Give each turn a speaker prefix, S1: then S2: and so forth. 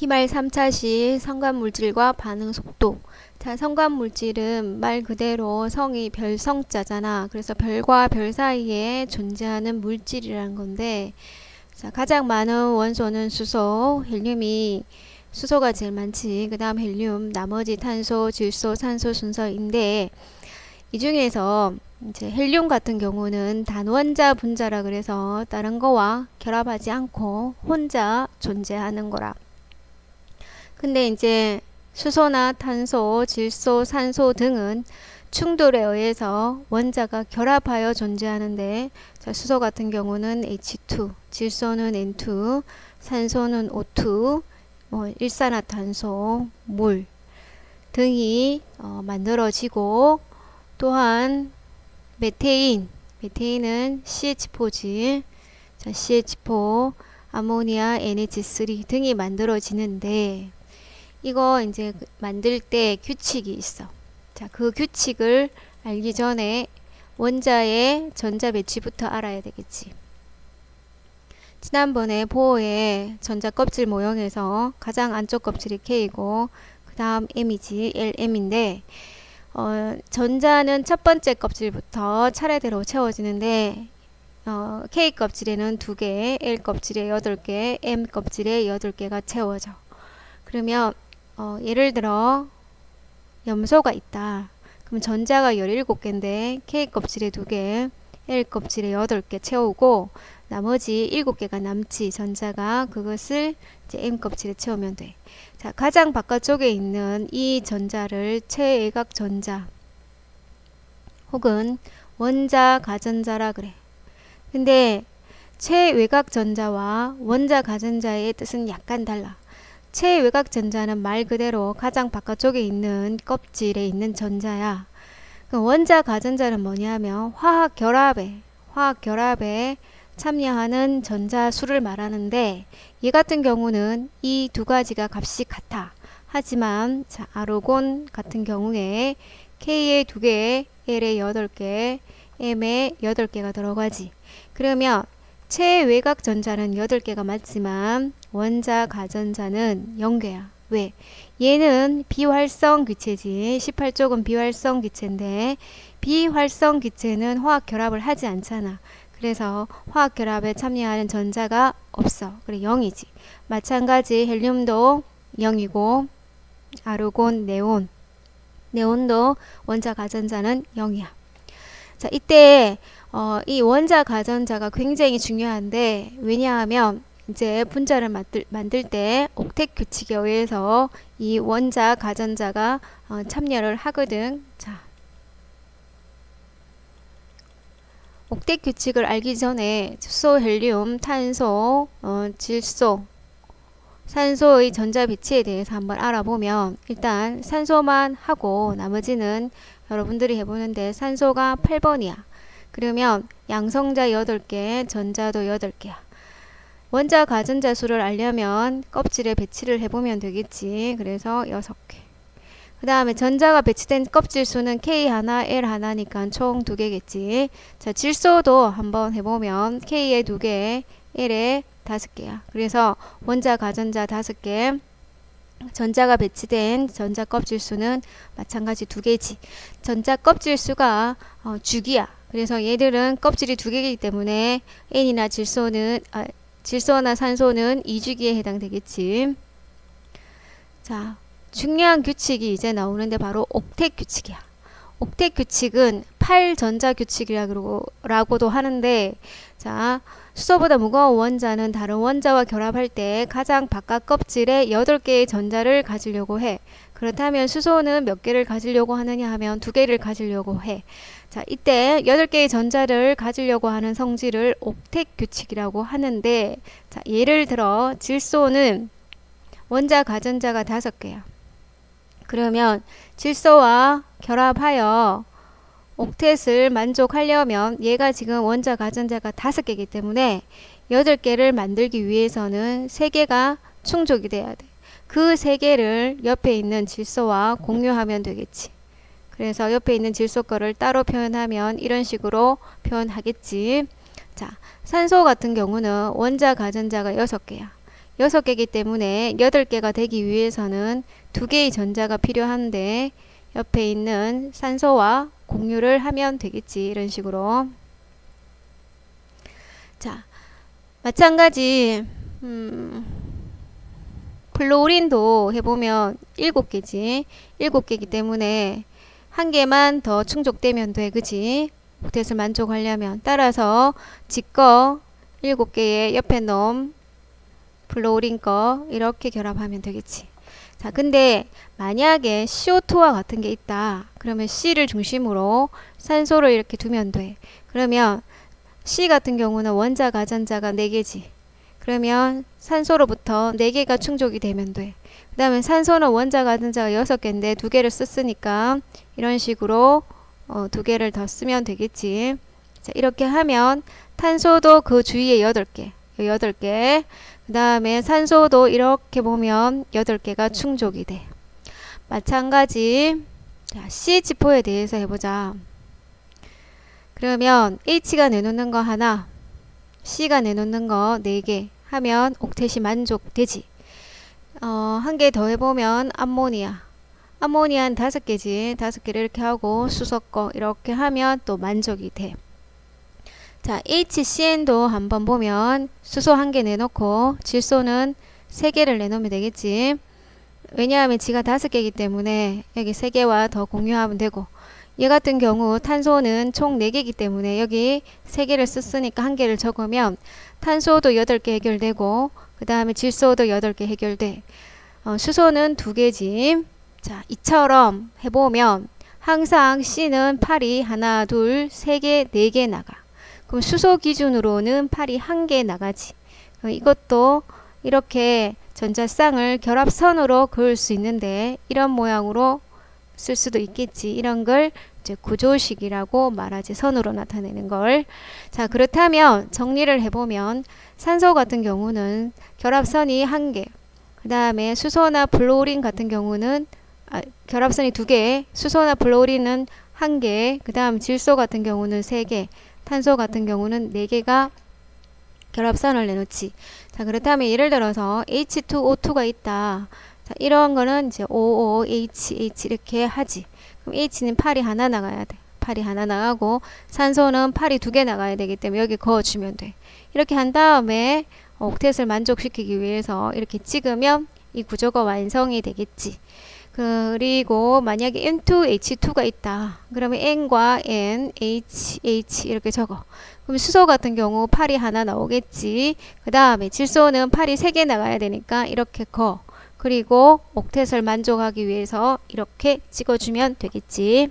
S1: 희말 3차 시 성관물질과 반응 속도. 자, 성관물질은 말 그대로 성이 별성자잖아. 그래서 별과 별 사이에 존재하는 물질이라는 건데, 자, 가장 많은 원소는 수소, 헬륨이 수소가 제일 많지. 그 다음 헬륨, 나머지 탄소, 질소, 산소 순서인데, 이 중에서 이제 헬륨 같은 경우는 단원자 분자라 그래서 다른 거와 결합하지 않고 혼자 존재하는 거라. 근데 이제 수소나 탄소, 질소, 산소 등은 충돌에 의해서 원자가 결합하여 존재하는데 자, 수소 같은 경우는 H2, 질소는 N2, 산소는 O2, 뭐 일산화탄소, 물 등이 어, 만들어지고 또한 메테인, 메테인은 CH4지. 자, CH4, 아모니아, NH3 등이 만들어지는데 이거 이제 그 만들 때 규칙이 있어. 자, 그 규칙을 알기 전에 원자의 전자 배치부터 알아야 되겠지. 지난번에 보호의 전자 껍질 모형에서 가장 안쪽 껍질이 K고 그 다음 M이지 LM인데 어, 전자는 첫 번째 껍질부터 차례대로 채워지는데 어, K 껍질에는 두 개, L 껍질에 여덟 개, M 껍질에 여덟 개가 채워져. 그러면 어, 예를 들어 염소가 있다. 그럼 전자가 17개인데 K 껍질에 두 개, L 껍질에 여덟 개 채우고 나머지 일곱 개가 남지 전자가 그것을 이제 M 껍질에 채우면 돼. 자, 가장 바깥쪽에 있는 이 전자를 최외곽 전자 혹은 원자 가전자라 그래. 근데 최외곽 전자와 원자 가전자의 뜻은 약간 달라. 최외곽 전자는 말 그대로 가장 바깥쪽에 있는 껍질에 있는 전자야. 그 원자 가전자는 뭐냐면 화학 결합에 화학 결합에 참여하는 전자 수를 말하는데 얘 같은 경우는 이 두 가지가 값이 같아. 하지만 자, 아르곤 같은 경우에 K에 두 개, L에 여덟 개, M에 여덟 개가 들어가지. 그러면 최외곽 전자는 여덟 개가 맞지만 원자 가전자는 0개야. 왜? 얘는 비활성 기체지. 18쪽은 비활성 기체인데 비활성 기체는 화학 결합을 하지 않잖아. 그래서 화학 결합에 참여하는 전자가 없어. 그래 0이지. 마찬가지 헬륨도 0이고 아르곤, 네온. 네온도 원자 가전자는 0이야. 자, 이때 어, 이 원자 가전자가 굉장히 중요한데 왜냐하면 이제 분자를 만들, 만들 때 옥텟 규칙에 의해서 이 원자 가전자가 어, 참여를 하거든. 자, 옥텟 규칙을 알기 전에 수소, 헬륨, 탄소, 어, 질소, 산소의 전자 배치에 대해서 한번 알아보면 일단 산소만 하고 나머지는 여러분들이 해보는데 산소가 8번이야. 그러면 양성자 8개, 전자도 8개야. 원자 가전자 수를 알려면 껍질에 배치를 해보면 되겠지. 그래서 6개. 그 다음에 전자가 배치된 껍질 수는 K 하나, L 하나니까 총 두 개겠지. 자, 질소도 한번 해보면 K에 두 개, L에 다섯 개야. 그래서 원자 가전자 다섯 개, 전자가 배치된 전자 껍질 수는 마찬가지 두 개지. 전자 껍질 수가 어, 주기야. 그래서 얘들은 껍질이 두 개이기 때문에 N이나 질소는 아, 질소나 산소는 2주기에 해당되겠지. 자, 중요한 규칙이 이제 나오는데 바로 옥텟 규칙이야. 옥텟 규칙은 8전자 규칙이라고도 하는데 자, 수소보다 무거운 원자는 다른 원자와 결합할 때 가장 바깥 껍질에 8개의 전자를 가지려고 해. 그렇다면 수소는 몇 개를 가지려고 하느냐 하면 두 개를 가지려고 해. 자, 이때 8개의 전자를 가지려고 하는 성질을 옥텟 규칙이라고 하는데 자, 예를 들어 질소는 원자 가전자가 5개야. 그러면 질소와 결합하여 옥텟을 만족하려면 얘가 지금 원자 가전자가 다섯 개이기 때문에 여덟 개를 만들기 위해서는 세 개가 충족이 돼야 돼. 그 세 개를 옆에 있는 질소와 공유하면 되겠지. 그래서 옆에 있는 질소 거를 따로 표현하면 이런 식으로 표현하겠지. 자, 산소 같은 경우는 원자 가전자가 여섯 개야. 여섯 개이기 때문에 여덟 개가 되기 위해서는 두 개의 전자가 필요한데 옆에 있는 산소와 공유를 하면 되겠지. 이런 식으로. 자, 마찬가지 음, 플로린도 해보면 일곱 개지. 일곱 개이기 때문에 한 개만 더 충족되면 돼. 그지? 옥텟을 만족하려면. 따라서 지거 일곱 개의 옆에 놈 플로린 거 이렇게 결합하면 되겠지. 자, 근데 만약에 CO2와 같은 게 있다. 그러면 C를 중심으로 산소를 이렇게 두면 돼. 그러면 C 같은 경우는 원자 가전자가 4개지. 그러면 산소로부터 4개가 충족이 되면 돼. 그 다음에 산소는 원자 가전자가 6개인데 2개를 썼으니까 이런 식으로 어, 2개를 더 쓰면 되겠지. 자, 이렇게 하면 탄소도 그 주위에 8개. 8개. 그 다음에 산소도 이렇게 보면 8개가 충족이 돼. 마찬가지. 자, CH4에 대해서 해보자. 그러면 H가 내놓는 거 하나, C가 내놓는 거 4개 하면 옥텟이 만족되지. 어, 한 개 더 해보면 암모니아. 암모니아는 다섯 개지. 다섯 개를 이렇게 하고 수소거 이렇게 하면 또 만족이 돼. 자, HCN도 한번 보면 수소 한 개 내놓고 질소는 세 개를 내놓으면 되겠지. 왜냐하면 지가 다섯 개이기 때문에 여기 세 개와 더 공유하면 되고 얘 같은 경우 탄소는 총 4개이기 때문에 여기 3개를 썼으니까 한 개를 적으면 탄소도 8개 해결되고 그 다음에 질소도 8개 해결돼. 어, 수소는 2개지. 자, 이처럼 해보면 항상 C는 팔이 하나, 둘, 세 개, 네 개 나가. 그럼 수소 기준으로는 팔이 한 개 나가지. 어, 이것도 이렇게 전자쌍을 결합선으로 그을 수 있는데 이런 모양으로 쓸 수도 있겠지. 이런 걸 이제 구조식이라고 말하지. 선으로 나타내는 걸. 자, 그렇다면 정리를 해보면 산소 같은 경우는 결합선이 한 개. 그 다음에 수소나 플로린 같은 경우는 아, 결합선이 두 개. 수소나 플로린은 한 개. 그 다음 질소 같은 경우는 세 개. 탄소 같은 경우는 네 개가 결합선을 내놓지. 자, 그렇다면 예를 들어서 H2O2가 있다. 자, 이런 거는 이제 OOH, H 이렇게 하지. 그럼 H는 팔이 하나 나가야 돼. 팔이 하나 나가고 산소는 팔이 두 개 나가야 되기 때문에 여기 그어주면 돼. 이렇게 한 다음에 옥텟을 만족시키기 위해서 이렇게 찍으면 이 구조가 완성이 되겠지. 그리고 만약에 N2H2가 있다. 그러면 N과 N, H, H 이렇게 적어. 그럼 수소 같은 경우 팔이 하나 나오겠지. 그 다음에 질소는 팔이 세 개 나가야 되니까 이렇게 거. 그리고 옥텟을 만족하기 위해서 이렇게 찍어주면 되겠지.